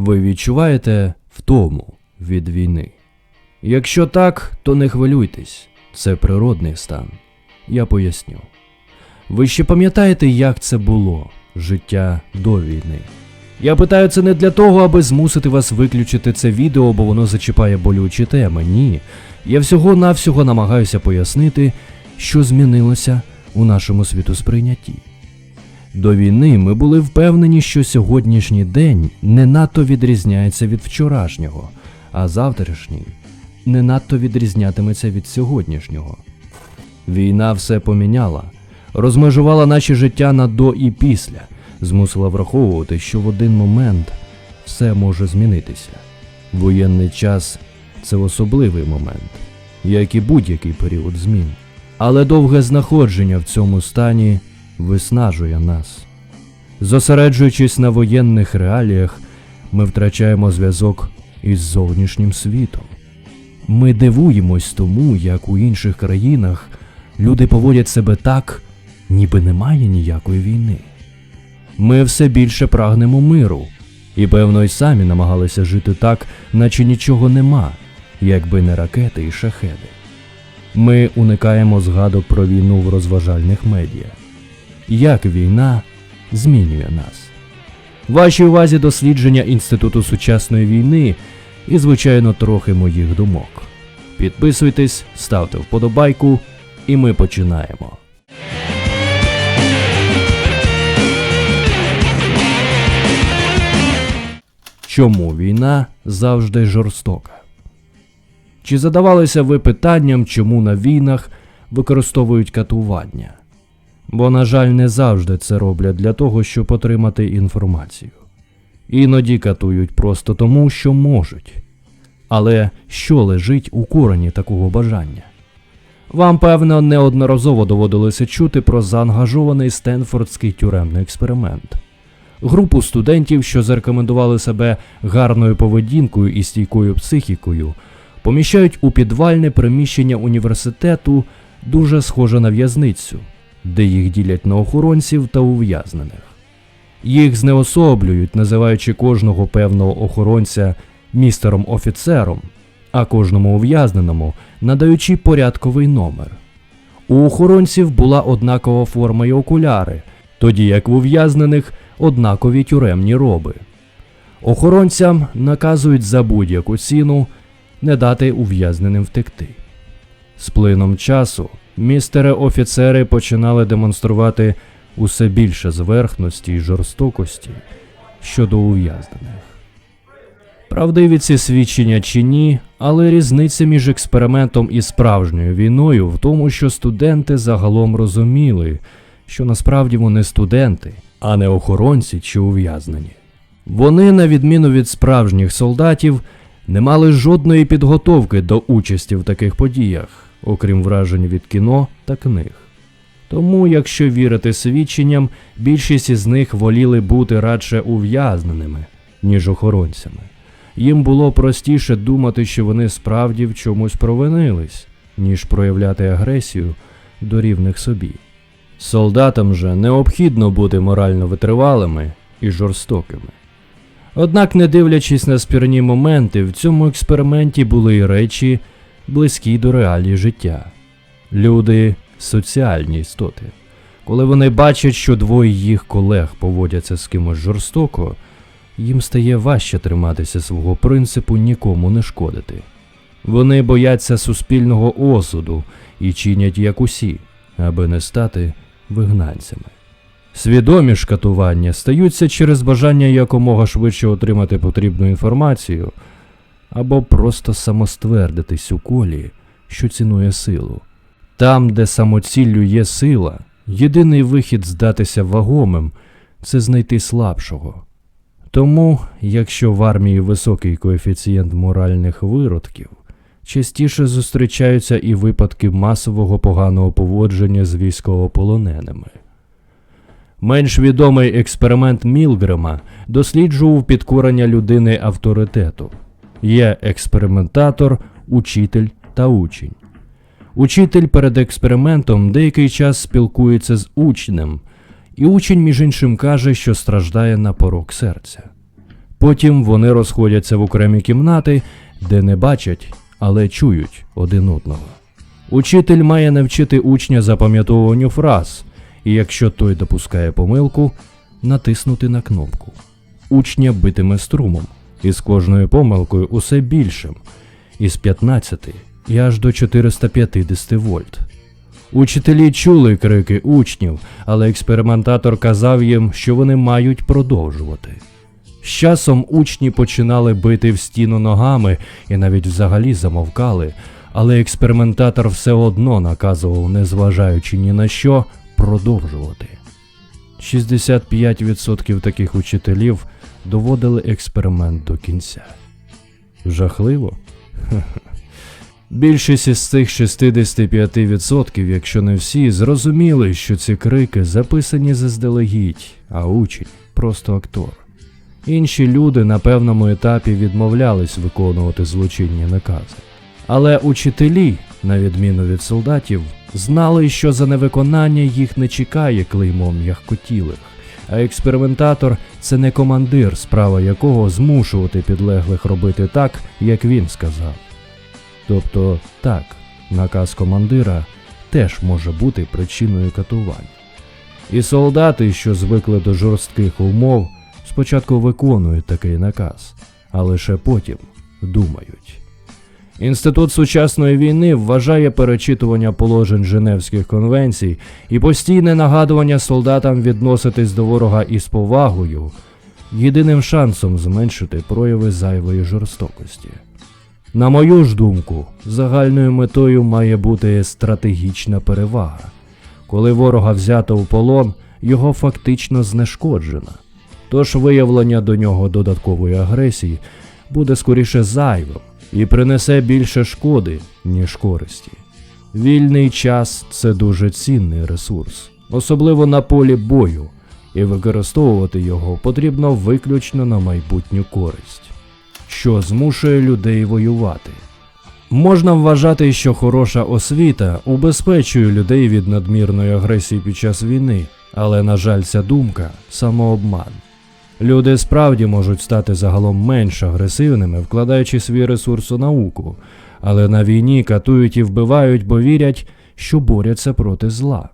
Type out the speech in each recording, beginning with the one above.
Ви відчуваєте втому від війни? Якщо так, то не хвилюйтесь, це природний стан. Я поясню. Ви ще пам'ятаєте, як це було життя до війни? Я питаю це не для того, аби змусити вас виключити це відео, бо воно зачіпає болючі теми. Ні. Я всього-навсього намагаюся пояснити, що змінилося у нашому світосприйнятті. До війни ми були впевнені, що сьогоднішній день не надто відрізняється від вчорашнього, а завтрашній не надто відрізнятиметься від сьогоднішнього. Війна все поміняла, розмежувала наші життя на до і після, змусила враховувати, що в один момент все може змінитися. Воєнний час це особливий момент, як і будь-який період змін. Але довге знаходження в цьому стані виснажує нас. Зосереджуючись на воєнних реаліях, ми втрачаємо зв'язок із зовнішнім світом. Ми дивуємось тому, як у інших країнах люди поводять себе так, ніби немає ніякої війни. Ми все більше прагнемо миру, і певно й самі намагалися жити так, наче нічого нема, якби не ракети і шахеди. Ми уникаємо згадок про війну в розважальних медіа. Як війна змінює нас? Вашій увазі дослідження Інституту сучасної війни і, звичайно, трохи моїх думок. Підписуйтесь, ставте вподобайку, і ми починаємо. Чому війна завжди жорстока? Чи задавалися ви питанням, чому на війнах використовують катування? Бо, на жаль, не завжди це роблять для того, щоб отримати інформацію. Іноді катують просто тому, що можуть. Але що лежить у корені такого бажання? Вам, певно, неодноразово доводилося чути про заангажований Стенфордський тюремний експеримент. Групу студентів, що зарекомендували себе гарною поведінкою і стійкою психікою, поміщають у підвальне приміщення університету, дуже схоже на в'язницю, де їх ділять на охоронців та ув'язнених. Їх знеособлюють, називаючи кожного певного охоронця містером офіцером, а кожному ув'язненому надаючи порядковий номер. У охоронців була однакова форма й окуляри, тоді як в ув'язнених однакові тюремні роби. Охоронцям наказують за будь-яку ціну не дати ув'язненим втекти. З плином часу містери офіцери починали демонструвати усе більше зверхності й жорстокості щодо ув'язнених. Правдиві ці свідчення чи ні, але різниця між експериментом і справжньою війною в тому, що студенти загалом розуміли, що насправді вони студенти, а не охоронці чи ув'язнені. Вони, на відміну від справжніх солдатів, не мали жодної підготовки до участі в таких подіях, окрім вражень від кіно та книг. Тому, якщо вірити свідченням, більшість із них воліли бути радше ув'язненими, ніж охоронцями. Їм було простіше думати, що вони справді в чомусь провинились, ніж проявляти агресію до рівних собі. Солдатам же необхідно бути морально витривалими і жорстокими. Однак, не дивлячись на спірні моменти, в цьому експерименті були й речі, близькі до реалій життя. Люди соціальні істоти. Коли вони бачать, що двоє їх колег поводяться з кимось жорстоко, їм стає важче триматися свого принципу нікому не шкодити. Вони бояться суспільного осуду і чинять як усі, аби не стати вигнанцями. Свідомі ж катування стаються через бажання якомога швидше отримати потрібну інформацію або просто самоствердитись у колі, що цінує силу. Там, де самоціллю є сила, єдиний вихід здатися вагомим це знайти слабшого. Тому, якщо в армії високий коефіцієнт моральних виродків, частіше зустрічаються і випадки масового поганого поводження з військовополоненими. Менш відомий експеримент Мілгрема досліджував підкорення людини авторитету. Є експериментатор, учитель та учень. Учитель перед експериментом деякий час спілкується з учнем, і учень, між іншим, каже, що страждає на порок серця. Потім вони розходяться в окремі кімнати, де не бачать, але чують один одного. Учитель має навчити учня запам'ятовуванню фраз, і якщо той допускає помилку, натиснути на кнопку. Учня битиме струмом, і з кожною помилкою усе більшим, із 15 і аж до 450 вольт. Учителі чули крики учнів, але експериментатор казав їм, що вони мають продовжувати. З часом учні починали бити в стіну ногами і навіть взагалі замовкали, але експериментатор все одно наказував, незважаючи ні на що, продовжувати. 65% таких учителів доводили експеримент до кінця. Жахливо? Більшість із цих 65%, якщо не всі, зрозуміли, що ці крики записані заздалегідь, а учень просто актор. Інші люди на певному етапі відмовлялись виконувати злочинні накази. Але учителі, на відміну від солдатів, знали, що за невиконання їх не чекає клеймо м'ягкотілих, а експериментатор це не командир, справа якого змушувати підлеглих робити так, як він сказав. Тобто, так, наказ командира теж може бути причиною катувань. І солдати, що звикли до жорстких умов, спочатку виконують такий наказ, а лише потім думають. Інститут сучасної війни вважає перечитування положень Женевських конвенцій і постійне нагадування солдатам відноситись до ворога із повагою єдиним шансом зменшити прояви зайвої жорстокості. На мою ж думку, загальною метою має бути стратегічна перевага. Коли ворога взято в полон, його фактично знешкоджено. Тож виявлення до нього додаткової агресії буде скоріше зайвим і принесе більше шкоди, ніж користі. Вільний час це дуже цінний ресурс, особливо на полі бою, і використовувати його потрібно виключно на майбутню користь що змушує людей воювати. Можна вважати, що хороша освіта убезпечує людей від надмірної агресії під час війни, але, на жаль, ця думка самообман. Люди справді можуть стати загалом менш агресивними, вкладаючи свій ресурс у науку, але на війні катують і вбивають, бо вірять, що борються проти зла.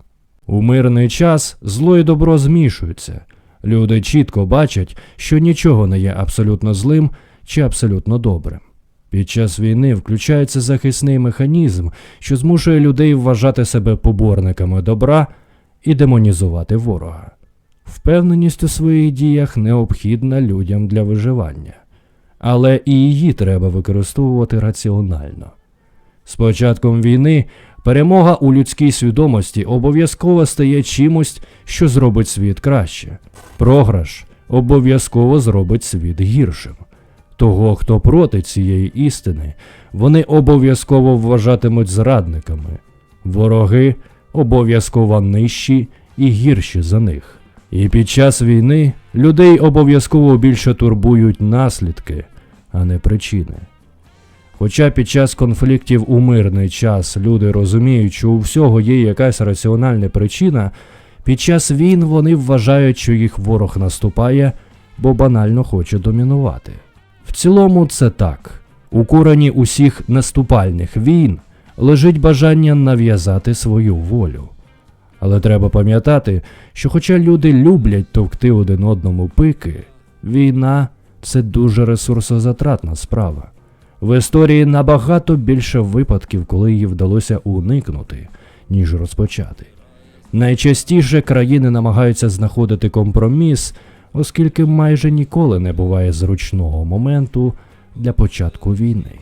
У мирний час зло і добро змішуються. Люди чітко бачать, що нічого не є абсолютно злим чи абсолютно добрим. Під час війни включається захисний механізм, що змушує людей вважати себе поборниками добра і демонізувати ворога. Впевненість у своїх діях необхідна людям для виживання, але і її треба використовувати раціонально. З початком війни перемога у людській свідомості обов'язково стає чимось, що зробить світ краще. Програш обов'язково зробить світ гіршим. Того, хто проти цієї істини, вони обов'язково вважатимуть зрадниками, вороги обов'язково нижчі і гірші за них. І під час війни людей обов'язково більше турбують наслідки, а не причини. Хоча під час конфліктів у мирний час люди розуміють, що у всього є якась раціональна причина, під час війн вони вважають, що їх ворог наступає, бо банально хоче домінувати. В цілому це так. У корені усіх наступальних війн лежить бажання нав'язати свою волю. Але треба пам'ятати, що хоча люди люблять товкти один одному пики, війна це дуже ресурсозатратна справа. В історії набагато більше випадків, коли її вдалося уникнути, ніж розпочати. Найчастіше країни намагаються знаходити компроміс, оскільки майже ніколи не буває зручного моменту для початку війни.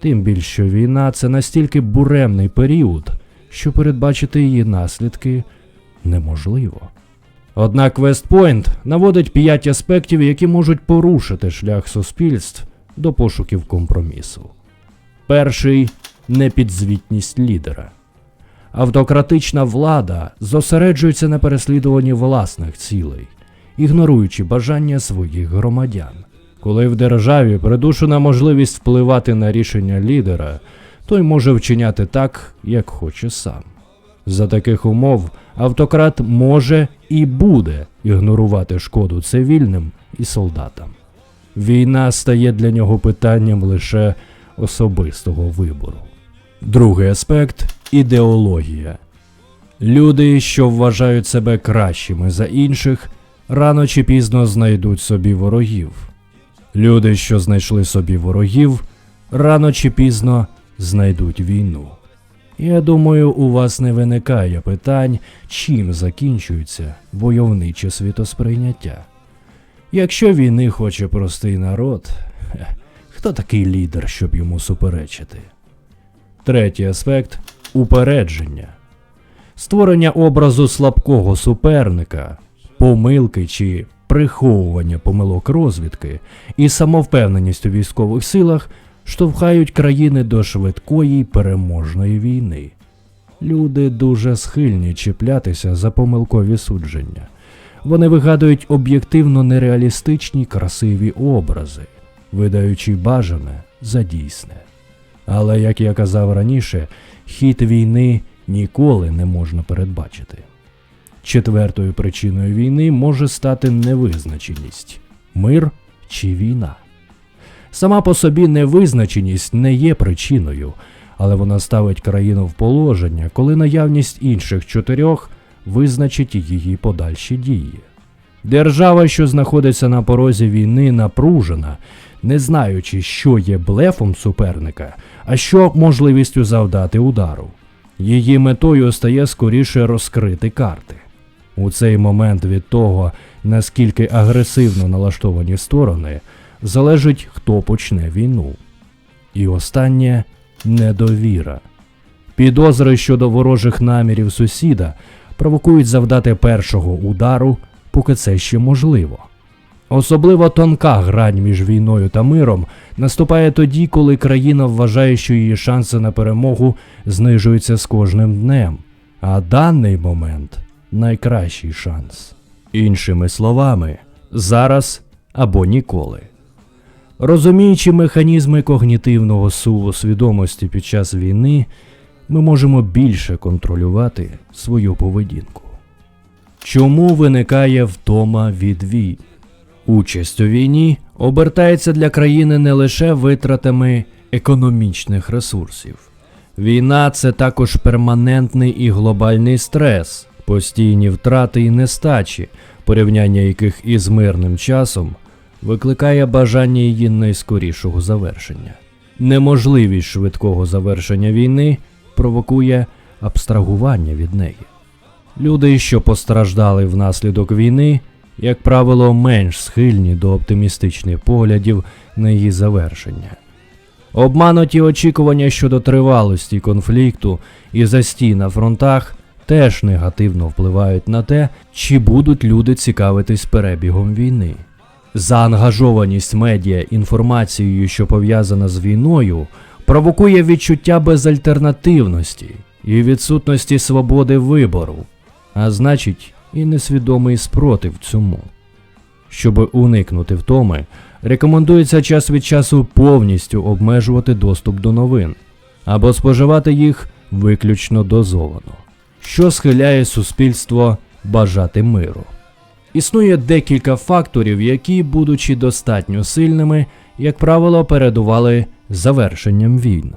Тим більше війна це настільки буремний період, що передбачити її наслідки неможливо. Однак Вестпойнт наводить п'ять аспектів, які можуть порушити шлях суспільств до пошуків компромісу. Перший непідзвітність лідера. Автократична влада зосереджується на переслідуванні власних цілей, ігноруючи бажання своїх громадян. Коли в державі придушена можливість впливати на рішення лідера, той може вчиняти так, як хоче сам. За таких умов автократ може і буде ігнорувати шкоду цивільним і солдатам. війна стає для нього питанням лише особистого вибору. Другий аспект ідеологія. Люди, що вважають себе кращими за інших, рано чи пізно знайдуть собі ворогів. Люди, що знайшли собі ворогів, рано чи пізно знайдуть війну. Я думаю, у вас не виникає питань, чим закінчується войовниче світосприйняття. Якщо війни хоче простий народ, хто такий лідер, щоб йому суперечити? Третій аспект упередження. Створення образу слабкого суперника, помилки чи приховування помилок розвідки і самовпевненість у військових силах штовхають країни до швидкої переможної війни. Люди дуже схильні чіплятися за помилкові судження. Вони вигадують об'єктивно нереалістичні красиві образи, видаючи бажане за дійсне. Але, як я казав раніше, хід війни ніколи не можна передбачити. Четвертою причиною війни може стати невизначеність мир чи війна. Сама по собі невизначеність не є причиною, але вона ставить країну в положення, коли наявність інших чотирьох визначить її подальші дії. Держава, що знаходиться на порозі війни, напружена, не знаючи, що є блефом суперника, а що можливістю завдати удару. Її метою стає скоріше розкрити карти. У цей момент від того, наскільки агресивно налаштовані сторони, залежить, хто почне війну. І останнє недовіра. Підозри щодо ворожих намірів сусіда провокують завдати першого удару, поки це ще можливо. Особливо тонка грань між війною та миром наступає тоді, коли країна вважає, що її шанси на перемогу знижуються з кожним днем, а даний момент найкращий шанс. Іншими словами, зараз або ніколи. Розуміючи механізми когнітивного суву свідомості під час війни, ми можемо більше контролювати свою поведінку. Чому виникає втома від війн? Участь у війні обертається для країни не лише витратами економічних ресурсів. Війна це також перманентний і глобальний стрес, постійні втрати і нестачі, порівняння яких із мирним часом викликає бажання її найскорішого завершення. Неможливість швидкого завершення війни провокує абстрагування від неї. Люди, що постраждали внаслідок війни, як правило, менш схильні до оптимістичних поглядів на її завершення. Обмануті очікування щодо тривалості конфлікту і застій на фронтах теж негативно впливають на те, чи будуть люди цікавитись перебігом війни. Заангажованість медіа інформацією, що пов'язана з війною, провокує відчуття безальтернативності і відсутності свободи вибору, а значить, і несвідомий спротив цьому. Щоб уникнути втоми, рекомендується час від часу повністю обмежувати доступ до новин або споживати їх виключно дозовано, що схиляє суспільство бажати миру. Існує декілька факторів, які, будучи достатньо сильними, як правило, передували завершенням війн.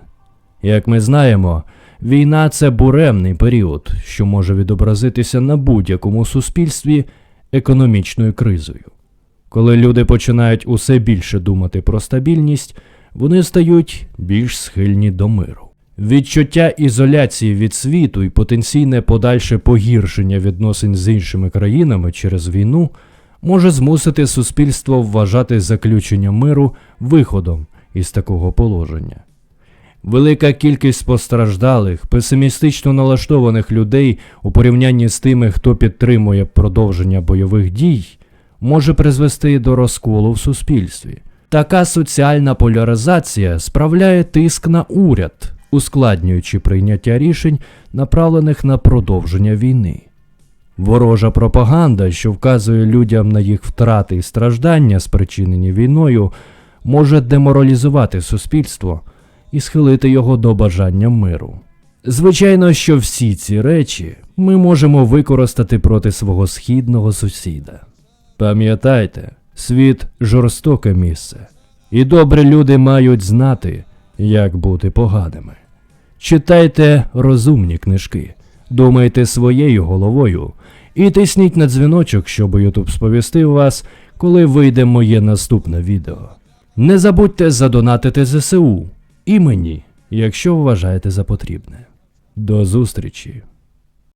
Як ми знаємо, війна це буремний період, що може відобразитися на будь-якому суспільстві економічною кризою. Коли люди починають усе більше думати про стабільність, вони стають більш схильні до миру. Відчуття ізоляції від світу і потенційне подальше погіршення відносин з іншими країнами через війну може змусити суспільство вважати заключення миру виходом із такого положення. Велика кількість постраждалих, песимістично налаштованих людей у порівнянні з тими, хто підтримує продовження бойових дій, може призвести до розколу в суспільстві. Така соціальна поляризація справляє тиск на уряд, ускладнюючи прийняття рішень, направлених на продовження війни. Ворожа пропаганда, що вказує людям на їх втрати і страждання, спричинені війною, може деморалізувати суспільство і схилити його до бажання миру. Звичайно, що всі ці речі ми можемо використати проти свого східного сусіда. Пам'ятайте, Світ жорстоке місце, і добрі люди мають знати, як бути поганими. Читайте розумні книжки, думайте своєю головою і тисніть на дзвіночок, щоб Ютуб сповістив вас, коли вийде моє наступне відео. Не забудьте задонатити ЗСУ і мені, якщо вважаєте за потрібне. До зустрічі!